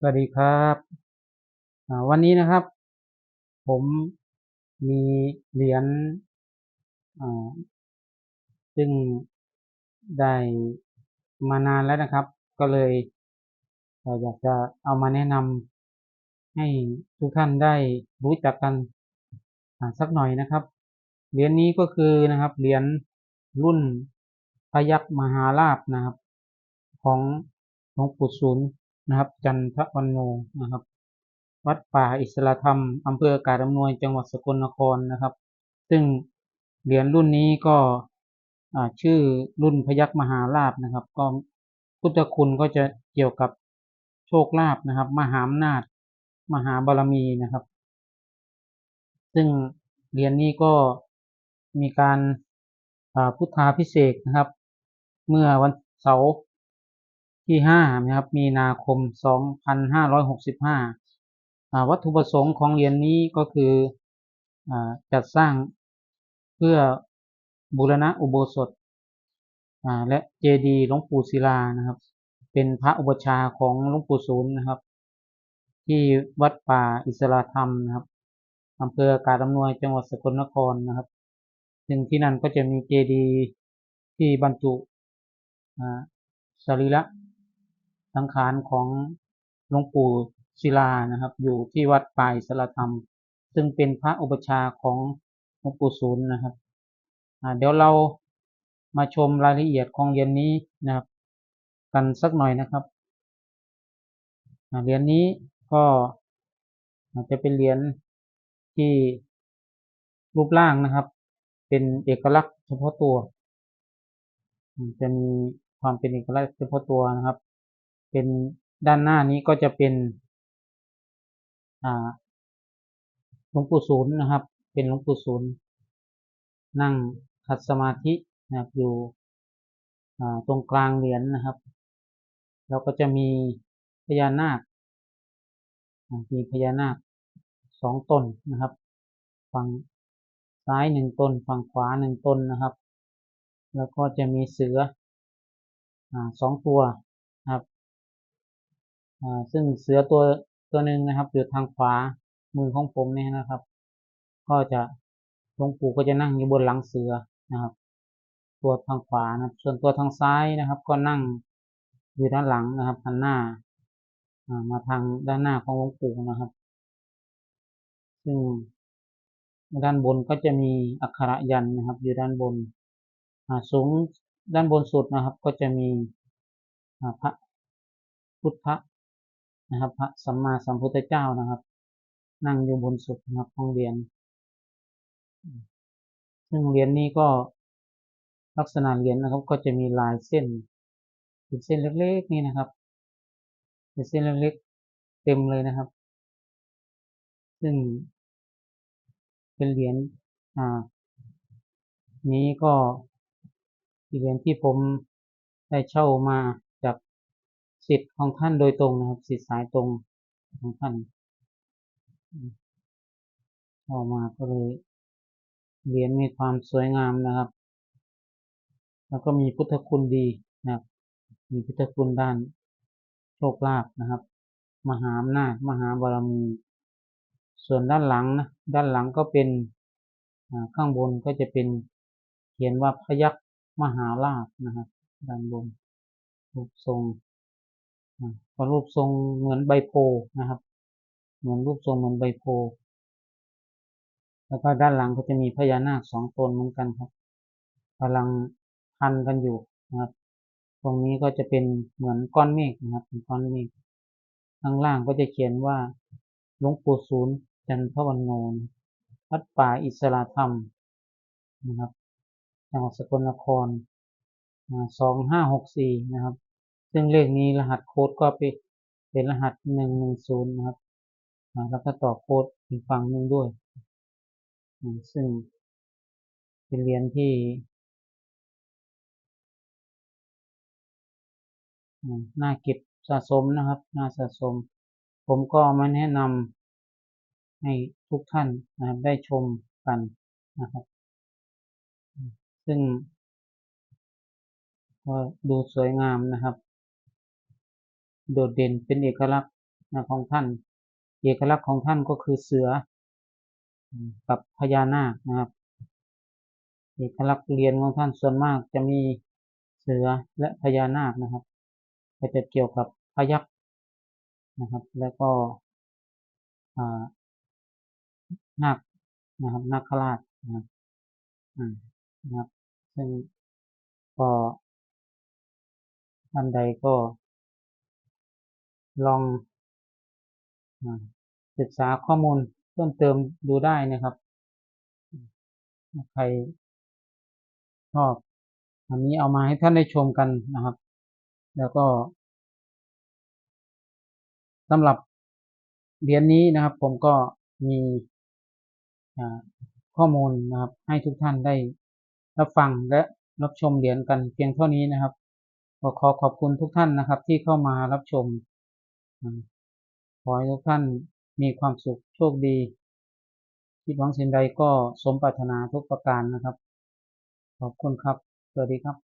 สวัสดีครับวันนี้นะครับ ผมมีเหรียญซึ่งได้มานานแล้วนะครับ ก็เลยอยากจะเอามาแนะนำให้ทุกท่านได้รู้จักกันสักหน่อยนะครับ เหรียญนี้ก็คือนะครับ เหรียญรุ่นพยัคฆ์มหาลาภนะครับ ของหลวงปู่ศูนย์ นะครับ จันทวันโนนะครับ วัดป่าอิสระธรรมอำเภอกาดอำนวยจังหวัดสกลนครนะครับ ซึ่งเหรียญรุ่นนี้ก็ชื่อรุ่นพยัคฆ์มหาลาภนะครับ ก็พุทธคุณก็จะเกี่ยวกับโชคลาภนะครับ มหาอำนาจ มหาบารมีนะครับ ซึ่งเหรียญนี้ก็มีการพุทธาพิเศษนะครับ เมื่อวันเสาร์ ที่ห้านะครับมีนาคมสองพันห้าร้อยหกสิบห้าวัตถุประสงค์ของเรียญนี้ก็คืออจัดสร้างเพื่อบูรณะอุโบสถและเจดีย์หลวงปู่ศิลานะครับ เป็นพระอุปชาของหลวงปู่ศูนย์นะครับ ที่วัดป่าอิสระธรรมนะครับอำเภอกาดอำนวยจังหวัดสกลนครนะครับ ซึ่งที่นั่นก็จะมีเจดีย์ที่บรรจุอ่าสรีระ สังขารของหลวงปู่ศิลานะครับ อยู่ที่วัดป่าอิสรธรรม ซึ่งเป็นพระอุปชาของหลวงปู่ศูนย์นะครับเดี๋ยวเรามาชมรายละเอียดของเหรียญนี้นะครับ กันสักหน่อยนะครับเหรียญนี้ก็จะเป็นเหรียญที่รูปร่างนะครับ เป็นเอกลักษณ์เฉพาะตัว จะมีความเป็นเอกลักษณ์เฉพาะตัวนะครับ เป็นด้านหน้านี้ก็จะเป็นหลวงปู่ศูนย์นะครับ เป็นหลวงปู่ศูนย์นั่งคัดสมาธินะครับอยู่ตรงกลางเหรียญนะครับ แล้วก็จะมีพญานาค มีพญานาคสองตนนะครับ ฝั่งซ้ายหนึ่งตน ฝั่งขวาหนึ่งตนนะครับ แล้วก็จะมีเสืออสองตัว ซึ่งเสือตัวตัวหนึ่งนะครับอยู่ทางขวามือของผมเนี่ยนะครับ ก็จะหลวงปู่ก็จะนั่งอยู่บนหลังเสือนะครับ ตัวทางขวานะส่วนตัวทางซ้ายนะครับ ก็นั่งอยู่ด้านหลังนะครับหันหน้ามาทางด้านหน้าของหลวงปู่นะครับ ซึ่งด้านบนก็จะมีอักขระยันนะครับ อยู่ด้านบนสูงด้านบนสุดนะครับ ก็จะมีพระพุทธ นะครับ พระสัมมาสัมพุทธเจ้านะครับ นั่งอยู่บนสุดนะครับของเหรียญซึ่งเหรียญนี้ก็ลักษณะเหรียญนะครับ ก็จะมีลายเส้นเป็นเส้นเล็กๆนี่นะครับเป็นเส้นเล็กๆเต็มเลยนะครับ ซึ่งเป็นเหรียญอ่า นี้ก็เหรียญที่ผมได้เช่ามา สิทธิ์ของท่านโดยตรงนะครับสิทธิ์สายตรงของท่านเช่ามาก็เลยเหรียญมีความสวยงามนะครับ แล้วก็มีพุทธคุณดีนะครับ มีพุทธคุณด้านโชคลาภนะครับ มหาอำนาจมหาบารมี ส่วนด้านหลังนะด้านหลังก็เป็นข้างบนก็จะเป็นเขียนว่าพยัคฆ์มหาลาภนะครับด้านบนรูปทรง ก็รูปทรงเหมือนใบโพนะครับ เหมือนรูปทรงเหมือนใบโพแล้วก็ด้านหลังก็จะมีพญานาคสองตนเหมือนกันครับกำลังพันกันอยู่นะครับ ตรงนี้ก็จะเป็นเหมือนก้อนเมฆนะครับเป็นก้อนเมฆข้างล่างก็จะเขียนว่าหลวงปู่ศูนย์จันทวันโนนวัดป่าอิสระธรรมนะครับจังหวัดสกลนครสองห้าหกสี่นะครับ ซึ่งเลขนี้รหัสโค้ดก็เป็นเป็นรหัสหนึ่งหนึ่งศูนย์นะครับแล้วก็ต่อโค้ดอีกฝั่งหนึ่งด้วย ซึ่งเป็นเหรียญที่น่าเก็บสะสมนะครับน่าสะสม ผมก็มาแนะนำให้ทุกท่านนะครับได้ชมกันนะครับ ซึ่งก็ดูสวยงามนะครับ โดดเด่นเป็นเอกลักษณ์ของท่าน เอกลักษณ์ของท่านก็คือเสือกับพญานาคนะครับเอกลักษณ์เรียญของท่านส่วนมากจะมีเสือและพญานาคนะครับ ก็จะเกี่ยวกับพยักษ์นะครับ แล้วก็นาคนะครับนาคราชนะครับนะครับ ซึ่งก็ท่านใดก็ ลองศึกษาข้อมูลเพิ่มเติมดูได้นะครับ ใครชอบอันนี้เอามาให้ท่านได้ชมกันนะครับ แล้วก็สำหรับเหรียญนี้นะครับ ผมก็มีข้อมูลนะครับ ให้ทุกท่านได้รับฟังและรับชมเหรียญกันเพียงเท่านี้นะครับขอขอบคุณทุกท่านนะครับ ที่เข้ามารับชม ขอให้ทุกท่านมีความสุขโชคดี คิดหวังสิ่งใดก็สมปรารถนาทุกประการนะครับ ขอบคุณครับ สวัสดีครับ